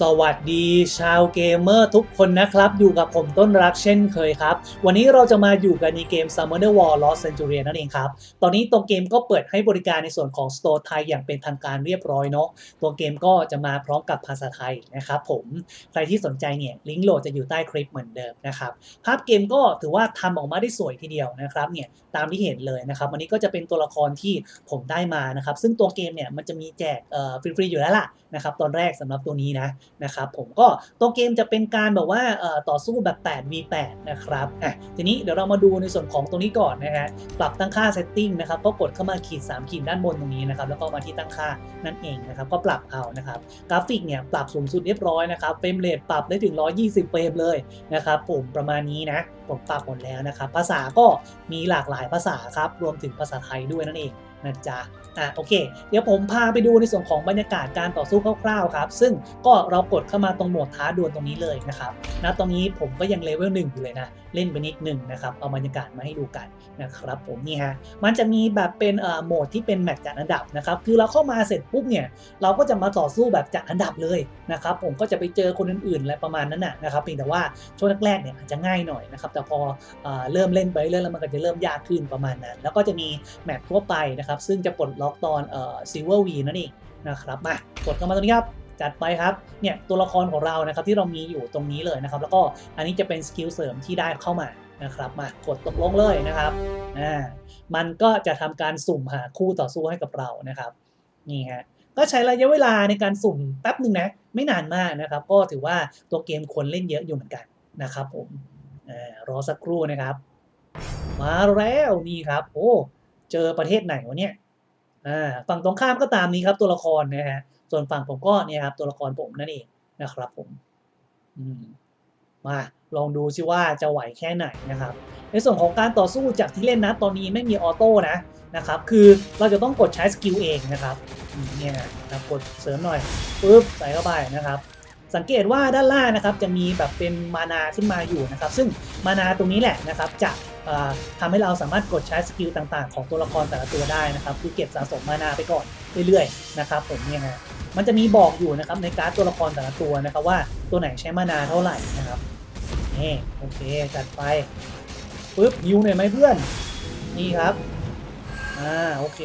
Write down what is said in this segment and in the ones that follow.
สวัสดีชาวเกมเมอร์ทุกคนนะครับ อยู่กับผมต้นรักเช่นเคยครับ วันนี้เราจะมาอยู่กันในเกม Summoner War Lost Centurion นั่นเองครับ ตอนนี้ตัวเกมก็เปิดให้บริการในส่วนของ Store ไทยอย่างเป็นทางการเรียบร้อยเนาะตัวเกมก็จะมาพร้อมกับภาษาไทยนะครับผมใครที่สนใจเนี่ยลิงก์โหลดจะอยู่ใต้คลิปเหมือนเดิมนะครับภาพเกมก็ถือว่าทำออกมาได้สวยทีเดียวนะครับเนี่ยตามที่เห็นเลยนะครับวันนี้ก็จะเป็นตัวละครที่ผมได้มานะครับซึ่งตัวเกมเนี่ยมันจะมีแจกเอ่อฟรีๆอยู่แล้วล่ะนะครับตอนแรกสำหรับตัวนี้นะนะครับผมก็ตัวเกมจะเป็นการแบบว่าต่อสู้แบบ 8v8 นะครับอะทีนี้เดี๋ยวเรามาดูในส่วนของตรงนี้ก่อนนะฮะปรับตั้งค่า setting นะครับก็กดเข้ามาขีด 3 ขีดด้านบนตรงนี้นะครับแล้วก็มาที่ตั้งค่านั่นเองนะครับก็ปรับเอานะครับกราฟิกเนี่ยปรับสูงสุดเรียบร้อยนะครับเฟรมเรทปรับได้ถึง 120 เฟรมเลยนะครับผมประมาณนี้นะผมปรับหมดแล้วนะครับภาษาก็มีหลากหลายภาษาครับรวมถึงภาษาไทยด้วยนั่นเอง นะจ๊ะอะโอเค เดี๋ยวผมพาไปดูในส่วนของบรรยากาศการต่อสู้คร่าวๆครับ ซึ่งก็เรากดเข้ามาตรงโหมดท้าดวลตรงนี้เลยนะครับณตรงนี้ผมก็ยังเลเวลหนึ่งอยู่เลยนะ เล่นไปนิดหนึ่งนะครับ เอาบรรยากาศมาให้ดูกันนะครับผมนี่ฮะ มันจะมีแบบเป็นเอ่อโหมดที่เป็นแมตช์จัดอันดับนะครับ คือเราเข้ามาเสร็จปุ๊บเนี่ย เราก็จะมาต่อสู้แบบจัดอันดับเลยนะครับ ผมก็จะไปเจอคนอื่นๆอะไรประมาณนั้นนะนะครับเพียงแต่ว่าช่วงแรกๆเนี่ยอาจจะง่ายหน่อยนะครับ แต่พอเอ่อเริ่มเล่นไปเรื่อยๆแล้วมันก็จะเริ่มยากขึ้นประมาณนั้น แล้วก็จะมีแมตช์ทั่วไปนะครับซึ่งจะปลดล็อกตอนเอ่อซิลเวอร์วีนั่นเองนะครับมากดเข้ามาตรงนี้ครับจัดไปครับเนี่ยตัวละครของเรานะครับที่เรามีอยู่ตรงนี้เลยนะครับ แล้วก็อันนี้จะเป็นสกิลเสริมที่ได้เข้ามานะครับมากดตกลงเลยนะครับอ่ามันก็จะทำการสุ่มหาคู่ต่อสู้ให้กับเรานะครับนี่ฮะก็ใช้ระยะเวลาในการสุ่มแป๊บหนึ่งนะไม่นานมากนะครับ ก็ถือว่าตัวเกมคนเล่นเยอะอยู่เหมือนกันนะครับผมอรอสักครู่นะครับ มาแล้วนี่ครับ โอ้ เจอประเทศไหนวะเนี่ยอ่าฝั่งตรงข้ามก็ตามนี้ครับตัวละครนะฮะส่วนฝั่งผมก็เนี่ยครับตัวละครผมนั่นเองนะครับผมมาลองดูซิว่าจะไหวแค่ไหนนะครับ ในส่วนของการต่อสู้จากที่เล่นนะตอนนี้ไม่มีออโต้นะนะครับ คือเราจะต้องกดใช้สกิลเองนะครับอืมเนี่ยนะกดเสริมหน่อยปุ๊บใส่เข้าไปนะครับ สังเกตว่าด้านล่างนะครับจะมีแบบเป็นมานาขึ้นมาอยู่นะครับ ซึ่งมานาตรงนี้แหละนะครับจะ ทำให้เราสามารถกดใช้สกิลต่างๆ ของตัวละครแต่ละตัวได้นะครับคือเก็บสะสมมานาไปก่อนเรื่อยๆนะครับผมเนี่ยฮะมันจะมีบอกอยู่นะครับในการ์ดตัวละครแต่ละตัวนะครับว่าตัวไหนใช้มานาเท่าไหร่นะครับนี่โอเคจัดไปปึ๊บยิวหน่อยไหมเพื่อนนี่ครับอ่าโอเค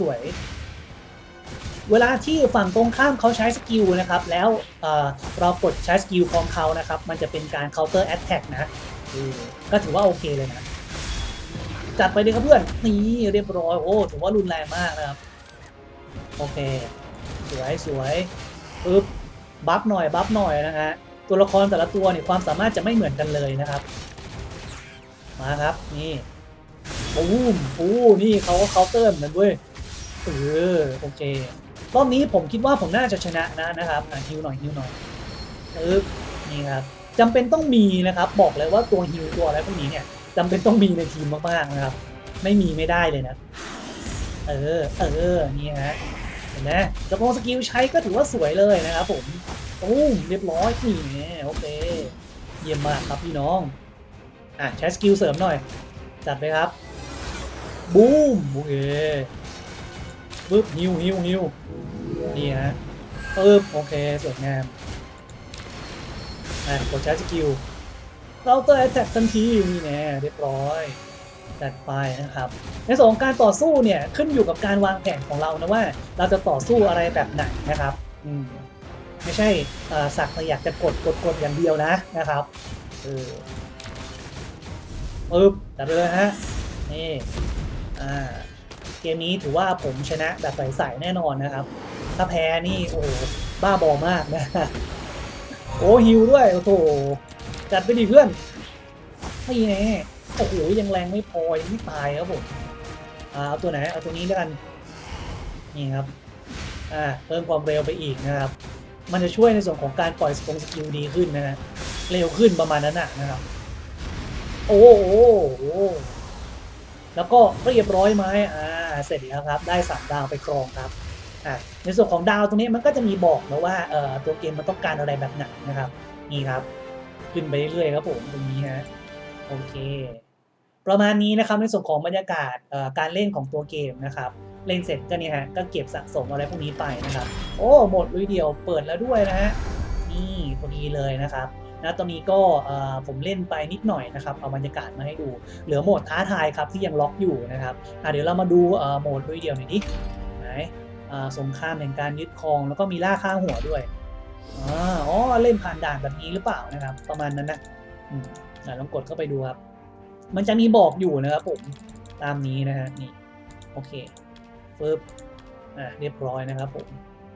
สวยๆเวลาที่ฝั่งตรงข้ามเขาใช้สกิลนะครับแล้วเเรากดใช้สกิลของเขานะครับมันจะเป็นการ counter attack นะ ก็ถือว่าโอเคเลยนะ จัดไปเลยครับเพื่อน นี่เรียบร้อย โอ้ถือว่ารุนแรงมากนะครับ โอเค สวยสวยปึ๊บ บัฟหน่อย บัฟหน่อยนะฮะ ตัวละครแต่ละตัวเนี่ยความสามารถจะไม่เหมือนกันเลยนะครับ มาครับ นี่ปูมปูนี่เขาก็เคาน์เตอร์เหมือนกันเว้ย เออ โอเค รอบนี้ผมคิดว่าผมน่าจะชนะนะนะครับฮิวหน่อยฮิวหน่อยปึ๊บนี่ครับ จำเป็นต้องมีนะครับบอกเลยว่าตัวฮิวตัวอะไรพวกนี้เนี่ยจำเป็นต้องมีในทีมมากๆนะครับ ไม่มีไม่ได้เลยนะ เออเออนี่ฮะเห็นไหมสกงสกิลใช้ก็ถือว่าสวยเลยนะครับผมโอ้มเรียบร้อยนี่โอเค เยี่ยมมากครับพี่น้องอะใช้สกิลเสริมหน่อย จัดไปครับบูมโอเคปึ๊บฮิวฮิวฮิวนี่ฮะปึ๊บโอเคสวยงาม อะกดใช้สกิลเราเตอร์แอตแทกทันทีนี่แน่เรียบร้อยจัดไปนะครับ ในส่วนของการต่อสู้เนี่ยขึ้นอยู่กับการวางแผนของเรานะว่า เราจะต่อสู้อะไรแบบไหนนะครับอืมไม่ใช่สักแต่อยากจะกดกดกดอย่างเดียวนะนะครับเออปึ๊บจัดเลยฮะนี่อ่าเกมนี้ถือว่าผมชนะแบบใสๆแน่นอนนะครับ ถ้าแพ้นี่โอ้โหบ้าบอมากนะ โอ้ฮิวด้วยโอ้โหจัดไปดิเพื่อนไม่แน่โอ้โหยังแรงไม่พอยังไม่ตายครับผมอ่าเอาตัวไหนเอาตัวนี้แล้วกันนี่ครับอ่าเพิ่มความเร็วไปอีกนะครับ มันจะช่วยในส่วนของการปล่อยสกงสกิลดีขึ้นนะฮะเร็วขึ้นประมาณนั้นนะครับ โอ้โหแล้วก็เรียบร้อยไหมอ่าเสร็จแล้วครับ ได้สามดาวไปครองครับ อ่าในส่วนของดาวตรงนี้มันก็จะมีบอกนะว่าเอ่อตัวเกมมันต้องการอะไรแบบไหนนะครับ นี่ครับ ขึ้นไปเรื่อยๆครับผมตรงนี้ฮะโอเค ประมาณนี้นะครับในส่วนของบรรยากาศเอ่อการเล่นของตัวเกมนะครับ เล่นเสร็จก็นี่ฮะก็เก็บสะสมอะไรพวกนี้ไปนะครับ โอ้หมดลุยเดียวเปิดแล้วด้วยนะฮะนี่พอดีเลยนะครับนะตอนนี้ก็เอ่อผมเล่นไปนิดหน่อยนะครับเอาบรรยากาศมาให้ดู เหลือโหมดท้าทายครับที่ยังล็อกอยู่นะครับอะเดี๋ยวเรามาดูเอ่อโหมดด้วยเดียวหน่อยดิไหน สงครามแห่งการยึดครอง แล้วก็มีล่าฆ่าหัวด้วยอ๋อเล่นผ่านด่านแบบนี้หรือเปล่านะครับ ประมาณนั้นนะอืมลองกดเข้าไปดูครับ มันจะมีบอกอยู่นะครับผมตามนี้นะฮะนี่โอเคปึ๊บอะเรียบร้อยนะครับผม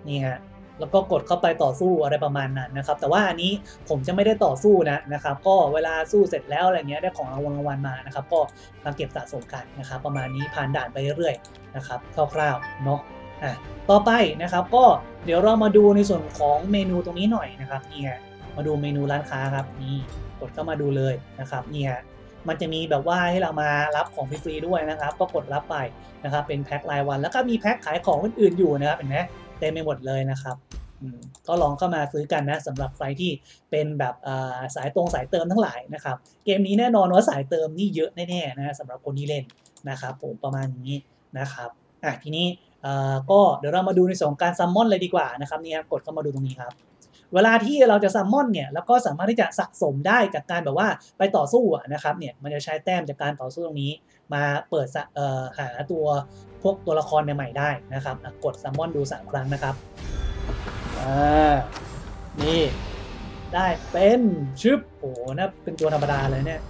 นี่ฮะแล้วก็กดเข้าไปต่อสู้อะไรประมาณนั้นนะครับ แต่ว่าอันนี้ผมจะไม่ได้ต่อสู้นะนะครับ ก็เวลาสู้เสร็จแล้วอะไรเงี้ยได้ของรางวัลรางวัลมานะครับ ก็มาเก็บสะสมกันนะครับ ประมาณนี้ผ่านด่านไปเรื่อยๆนะครับคร่าวๆเนาะ อะต่อไปนะครับก็เดี๋ยวเรามาดูในส่วนของเมนูตรงนี้หน่อยนะครับนี่ฮะมาดูเมนูร้านค้าครับนี่กดเข้ามาดูเลยนะครับนี่ฮะมันจะมีแบบว่าให้เรามารับของฟรีๆด้วยนะครับ ก็กดรับไปนะครับ เป็นแพ็ครายวัน แล้วก็มีแพ็คขายของอื่นๆอยู่นะครับเห็นไหมเต็มไปหมดเลยนะครับก็ลองเข้ามาซื้อกันนะสำหรับใครที่เป็นแบบาสายตรงสายเติมทั้งหลายนะครับ เกมนี้แน่นอนว่าสายเติมนี่เยอะแน่ๆนะสำหรับคนที่เล่นนะครับผมประมาณนี้นะครับอะทีนี้ ก็เดี๋ยวเรามาดูในส่วนการซัมมอนเลยดีกว่านะครับนี่ครับกดเข้ามาดูตรงนี้ครับ เวลาที่เราจะซัมมอนเนี่ยแล้วก็สามารถที่จะสะสมได้จากการแบบว่าไปต่อสู้อะนะครับเนี่ยมันจะใช้แต้มจากการต่อสู้ตรงนี้ มาเปิดเอ่อหาตัวพวกตัวละครใหม่ๆได้นะครับกดซัมมอนดู 3 ครั้งนะครับนี่ได้เป็นชึบโอ้โหน่าเป็นตัวธรรมดาเลยเนี่ย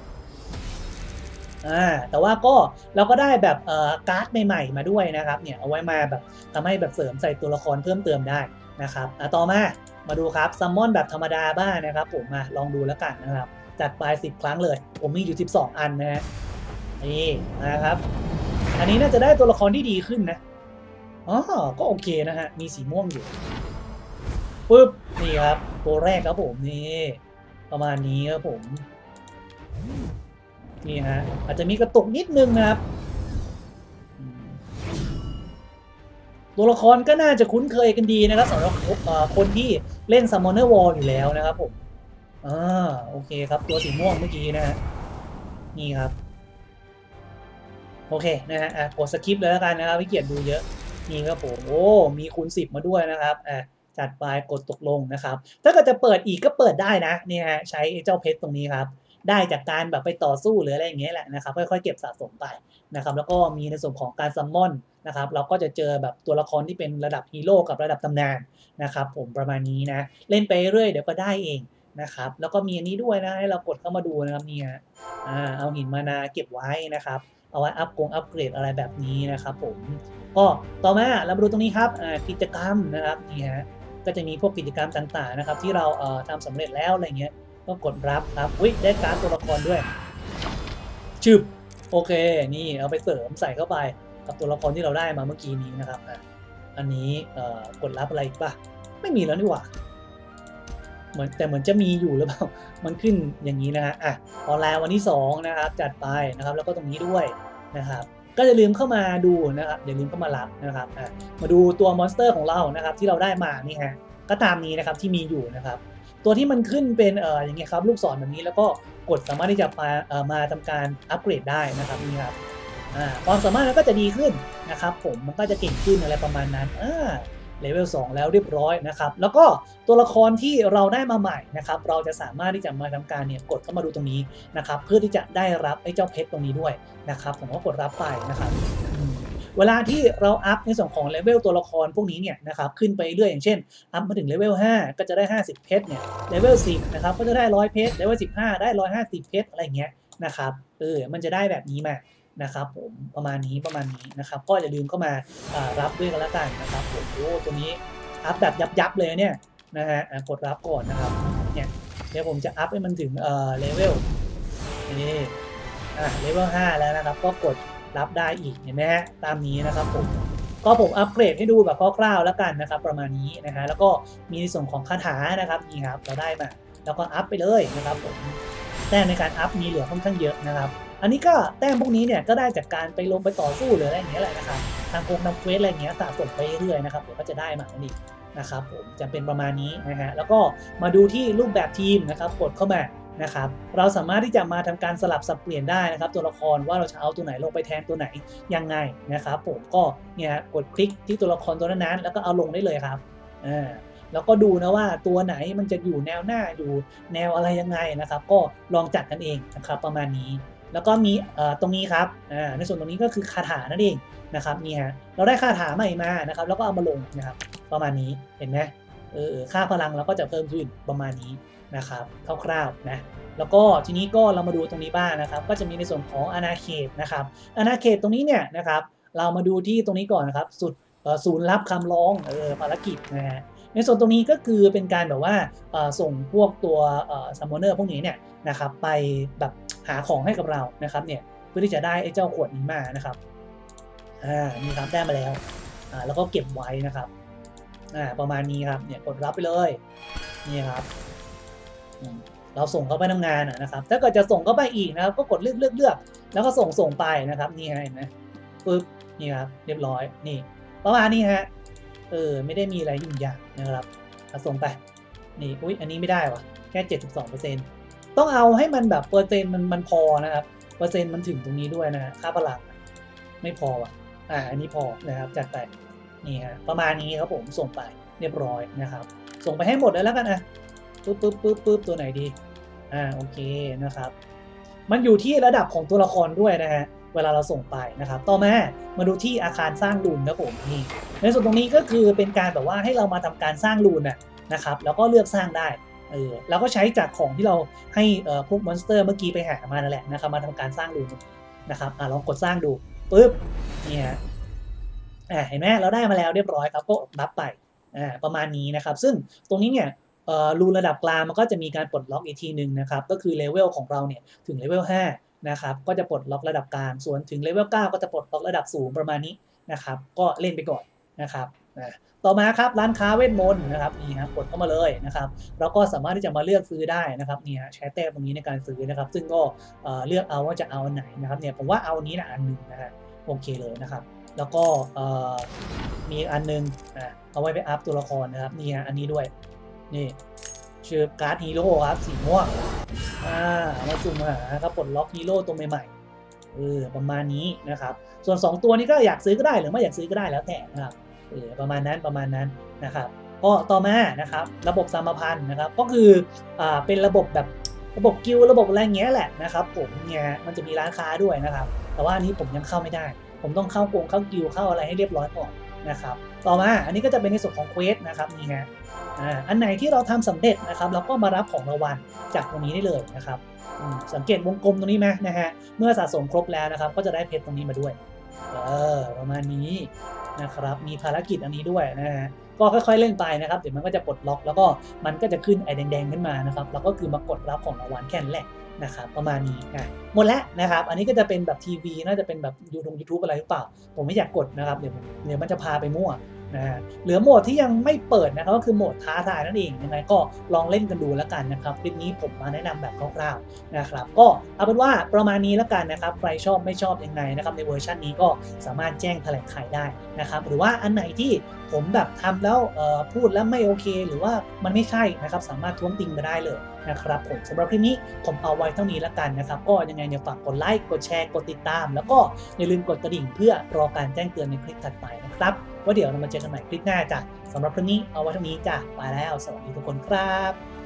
อ่าแต่ว่าก็เราก็ได้แบบเอ่อการ์ดใหม่ๆมาด้วยนะครับเนี่ยเอาไว้มาแบบทำให้แบบเสริมใส่ตัวละครเพิ่มเติมได้นะครับอะต่อมามาดูครับซัมมอนแบบธรรมดาบ้างนะครับ ผมมาลองดูแล้วกันนะครับจัดไป10 ครั้งเลย ผมมีอยู่ 12 อันนะฮะนี่นะครับ อันนี้น่าจะได้ตัวละครที่ดีขึ้นนะอ๋อก็โอเคนะฮะมีสีม่วงอยู่ปึ๊บนี่ครับตัวแรกครับผมนี่ประมาณนี้ครับผม นี่ฮะอาจจะมีกระตุกนิดนึงนะครับ ตัวละครก็น่าจะคุ้นเคยกันดีนะครับสำหรับคนที่เล่น Summoner War อลอยู่แล้วนะครับผมอ่าโอเคครับตัวสีม่วงเมื่อกี้นะฮะนี่ครับ โอเคนะฮะอะกดสคริปเลยแล้วกันนะครับพี่เกียรติดูเยอะนี่ครับผมโอ้มีคูณ10มาด้วยนะครับอะจัดไปกดตกลงนะครับ ถ้าเกิดจะเปิดอีกก็เปิดได้นะนี่ฮะใช้เจ้าเพชรตรงนี้ครับ ได้จากการแบบไปต่อสู้หรืออะไรอย่างเงี้ยแหละนะครับค่อยๆเก็บสะสมไปนะครับแล้วก็มีในส่วนของการซัมมอนนะครับเราก็จะเจอแบบตัวละครที่เป็นระดับฮีโร่กับระดับตำนานนะครับผมประมาณนี้นะเล่นไปเรื่อยเดี๋ยวก็ได้เองนะครับแล้วก็มีอันนี้ด้วยนะให้เรากดเข้ามาดูนะครับเนี่ยอ่าเอาหินมานาเก็บไว้นะครับเอาไว้อัพกงอัพเกรดอะไรแบบนี้นะครับผมก็ต่อมาเรามาดูตรงนี้ครับกิจกรรมนะครับนี่ฮะก็จะมีพวกกิจกรรมต่างๆนะครับที่เราทำสำเร็จแล้วอะไรเงี้ย ก็กดรับครับ อุ้ยได้การ์ดตัวละครด้วยชึบโอเค นี่เอาไปเสริมใส่เข้าไปกับตัวละครที่เราได้มาเมื่อกี้นี้นะครับอันนี้เอ่อกดรับอะไรอีกปะไม่มีแล้วนี่หว่าเหมือนแต่เหมือนจะมีอยู่หรือเปล่า มันขึ้นอย่างนี้นะฮะอะออนไลน์วันที่2นะครับจัดไปนะครับแล้วก็ตรงนี้ด้วยนะครับก็อย่าลืมเข้ามาดูนะครับอย่าลืมเข้ามารับนะครับอะมาดูตัวมอนสเตอร์ของเรานะครับที่เราได้มานี่ฮะก็ตามนี้นะครับที่มีอยู่นะครับ ตัวที่มันขึ้นเป็นเอ่ออย่างเงี้ยครับลูกศรแบบนี้แล้วก็กดสามารถที่จะมาเอ่อมาทำการอัปเกรดได้นะครับนี่ครับอ่าความสามารถมันก็จะดีขึ้นนะครับผมมันก็จะเก่งขึ้นอะไรประมาณนั้นอ่าเลเวล2แล้วเรียบร้อยนะครับแล้วก็ตัวละครที่เราได้มาใหม่นะครับเราจะสามารถที่จะมาทำการเนี่ยกดเข้ามาดูตรงนี้นะครับเพื่อที่จะได้รับไอ้เจ้าเพชรตรงนี้ด้วยนะครับผมก็กดรับไปนะครับ เวลาที่เราอัพในส่วนของเลเวลตัวละครพวกนี้เนี่ยนะครับขึ้นไปเรื่อยอย่างเช่น อัพมาถึงเลเวล5ก็จะได้ 50 เพชรเนี่ยเลเวล10นะครับก็จะได้ 100 เพชรเลเวล15 ได้ 150 เพชรอะไรเงี้ยนะครับเออมันจะได้แบบนี้มานะครับผมประมาณนี้ประมาณนี้นะครับก็อย่าลืมเข้ามาารับด้วยกันละกันนะครับผมโอ้ตัวนี้อัพแบบยับยับๆเลยเนี่ยนะฮะอะกดรับก่อนนะครับเนี่ยเดี๋ยวผมจะอัพให้มันถึงเอ่อเลเวลนี่อะเลเวล5แล้วนะครับก็กด รับได้อีกเห็นไหมฮะตามนี้นะครับผมก็ผมอัปเกรดให้ดูแบบคร่าวๆแล้วกันนะครับ ประมาณนี้นะฮะแล้วก็มีในส่วนของคาถานะครับนี่ครับเราได้มา แล้วก็อัพไปเลยนะครับผมแต้มในการอัพมีเหลือค่อนข้างเยอะนะครับ อันนี้ก็แต้มพวกนี้เนี่ยก็ได้จากการไปลงไปต่อสู้หรืออะไรอย่างเงี้ยแหละนะครับทางโครงทำเควสอะไรอย่างเงี้ยสะสมไปเรื่อยๆนะครับเดี๋ยวก็จะได้มาอันนี้นะครับผมจะเป็นประมาณนี้นะฮะแล้วก็มาดูที่รูปแบบทีมนะครับกดเข้ามา นะครับ เราสามารถที่จะมาทำการสลับสับเปลี่ยนได้นะครับ ตัวละครว่าเราจะเอาตัวไหนลงไปแทนตัวไหนยังไงนะครับ ผมก็เนี่ยกดคลิกที่ตัวละครตัวนั้นๆแล้วก็เอาลงได้เลยครับอ่าแล้วก็ดูนะว่าตัวไหนมันจะอยู่แนวหน้าอยู่แนวอะไรยังไงนะครับ ก็ลองจัดกันเองนะครับประมาณนี้ แล้วก็มีตรงนี้ครับในส่วนตรงนี้ก็คือคาถานั่นเองนะครับนี่ฮะเราได้คาถาใหม่มานะครับ แล้วก็เอามาลงนะครับ ประมาณนี้เห็นไหมเออค่าพลังเราก็จะเพิ่มขึ้นประมาณนี้ นะครับคร่าวๆนะแล้วก็ทีนี้ก็เรามาดูตรงนี้บ้างนะครับ ก็จะมีในส่วนของอาณาเขตนะครับอาณาเขตตรงนี้เนี่ยนะครับเรามาดูที่ตรงนี้ก่อนนะครับสุดศูนย์รับคำร้องเออภารกิจนะฮะในส่วนตรงนี้ก็คือเป็นการแบบว่าส่งพวกตัวซัมมอนเนอร์พวกนี้เนี่ยนะครับไปแบบหาของให้กับเรานะครับเนี่ยเพื่อที่จะได้ไอ้เจ้าขวดนี้มานะครับอ่านี่ครับได้มาแล้วอ่าแล้วก็เก็บไว้นะครับอ่าประมาณนี้ครับเนี่ยกดรับไปเลยนี่ครับ เราส่งเข้าไปทำงานนะครับ ถ้าเกิดจะส่งเข้าไปอีกนะครับ ก็กดเลือกเลือกเลือกแล้วก็ส่งส่งไปนะครับ นี่ฮะเห็นไหมปึ๊บนี่ครับเรียบร้อยนี่ ประมาณนี้ฮะเออไม่ได้มีอะไรยุ่งยากนะครับส่งไปนี่อุ้ยอันนี้ไม่ได้วะแค่72เปอร์เซ็นต์ต้องเอาให้มันแบบเปอร์เซ็นต์มันมันพอนะครับเปอร์เซ็นต์มันถึงตรงนี้ด้วยนะค่าพลังไม่พอว่ะอ่าอันนี้พอนะครับจัดไปนี่ฮะประมาณนี้ครับผมส่งไปเรียบร้อยนะครับ ส่งไปให้หมดเลยแล้วกันนะ ปึ๊บปึ๊บปึ๊บปึ๊บตัวไหนดี อ่าโอเคนะครับ มันอยู่ที่ระดับของตัวละครด้วยนะฮะเวลาเราส่งไปนะครับ ต่อมามาดูที่อาคารสร้างรูนครับผมนี่ในส่วนตรงนี้ก็คือเป็นการแบบว่าให้เรามาทำการสร้างรูนน่ะนะครับ แล้วก็เลือกสร้างได้เออแล้วก็ใช้จากของที่เราให้เอ่อพวกมอนสเตอร์เมื่อกี้ไปหามานั่นแหละนะครับ มาทำการสร้างรูนนะครับอะลองกดสร้างดูปึ๊บนี่ฮะอ่าเห็นไหมเราได้มาแล้วเรียบร้อยครับก็รับไปอ่าประมาณนี้นะครับ ซึ่งตรงนี้เนี่ย รูระดับกลางมันก็จะมีการปลดล็อกอีกทีหนึ่งนะครับ ก็คือเลเวลของเราเนี่ยถึงเลเวล5นะครับ ก็จะปลดล็อกระดับกลาง ส่วนถึงเลเวล9ก็จะปลดล็อกระดับสูงประมาณนี้นะครับ ก็เล่นไปก่อนนะครับต่อมาครับร้านค้าเวทมนต์นะครับนี่ฮะกดเข้ามาเลยนะครับเราก็สามารถที่จะมาเลือกซื้อได้นะครับนี่ฮะใช้แต้มตรงนี้ในการซื้อนะครับ ซึ่งก็เลือกเอาว่าจะเอาอันไหนนะครับเนี่ยผมว่าเอาอันนี้นะอันหนึ่งนะฮะโอเคเลยนะครับ แล้วก็มีอันหนึงอะเอาไว้ไปอัพตัวละครนะครับนี่ฮะอันนี้ด้วย นี่ชื่อการ์ดฮีโร่ครับสีม่วงอ่ามาจุ่มหาครับปลดล็อกฮีโร่ตัวใหม่ๆเออประมาณนี้นะครับ ส่วน 2 ตัวนี้ก็อยากซื้อก็ได้หรือไม่อยากซื้อก็ได้แล้วแต่นะครับเออประมาณนั้นประมาณนั้นนะครับก็ต่อมานะครับระบบสามพันธ์นะครับก็คืออ่าเป็นระบบแบบระบบกิลระบบอะไรเงี้ยแหละนะครับผมเนี่ยมันจะมีร้านค้าด้วยนะครับ แต่ว่าอันนี้ผมยังเข้าไม่ได้ ผมต้องเข้ากงเข้ากิลเข้าอะไรให้เรียบร้อยก่อน นะครับต่อมาอันนี้ก็จะเป็นในส่วนของเควสนะครับนี่ฮะอ่าอันไหนที่เราทำสำเร็จนะครับเราก็มารับของรางวัลจากตรงนี้ได้เลยนะครับสังเกตวงกลมตรงนี้ไหมนะฮะเมื่อสะสมครบแล้วนะครับ ก็จะได้เพชรตรงนี้มาด้วยเออประมาณนี้นะครับมีภารกิจอันนี้ด้วยนะฮะ ก็ค่อยๆเล่นไปนะครับเดี๋ยวมันก็จะปลดล็อกแล้วก็มันก็จะขึ้นไอแดงๆขึ้นมานะครับแล้วก็คือมากดรับของรางวัลแค่นั้นแหละนะครับประมาณนี้นะหมดแล้วนะครับ อันนี้ก็จะเป็นแบบทีวีน่าจะเป็นแบบยูทงยูทูบอะไรหรือเปล่า ผมไม่อยากกดนะครับเดี๋ยวเดี๋ยวมันจะพาไปมั่ว นะฮะเหลือโหมดที่ยังไม่เปิดนะครับก็คือโหมดท้าทายนั่นเองยังไงก็ลองเล่นกันดูแล้วกันนะครับคลิปนี้ผมมาแนะนำแบบคร่าวๆนะครับก็เอาเป็นว่าประมาณนี้แล้วกันนะครับใครชอบไม่ชอบยังไงนะครับในเวอร์ชันนี้ก็สามารถแจ้งแถลงไขได้นะครับหรือว่าอันไหนที่ผมแบบทำแล้วพูดแล้วไม่โอเค หรือว่ามันไม่ใช่นะครับสามารถท้วงติงมาได้เลยนะครับผมสำหรับคลิปนี้ผมเอาไว้เท่านี้แล้วกันนะครับ ก็ยังไงเนี่ยฝากกดไลค์กดแชร์กดติดตาม แล้วก็อย่าลืมกดกระดิ่งเพื่อรอการแจ้งเตือนในคลิปถัดไปนะครับ ว่าเดี๋ยวเรามาเจอกันใหม่คลิปหน้าจ้ะสำหรับคลิปนี้เอาไว้เท่านี้จ้ะไปแล้ว สวัสดีทุกคนครับ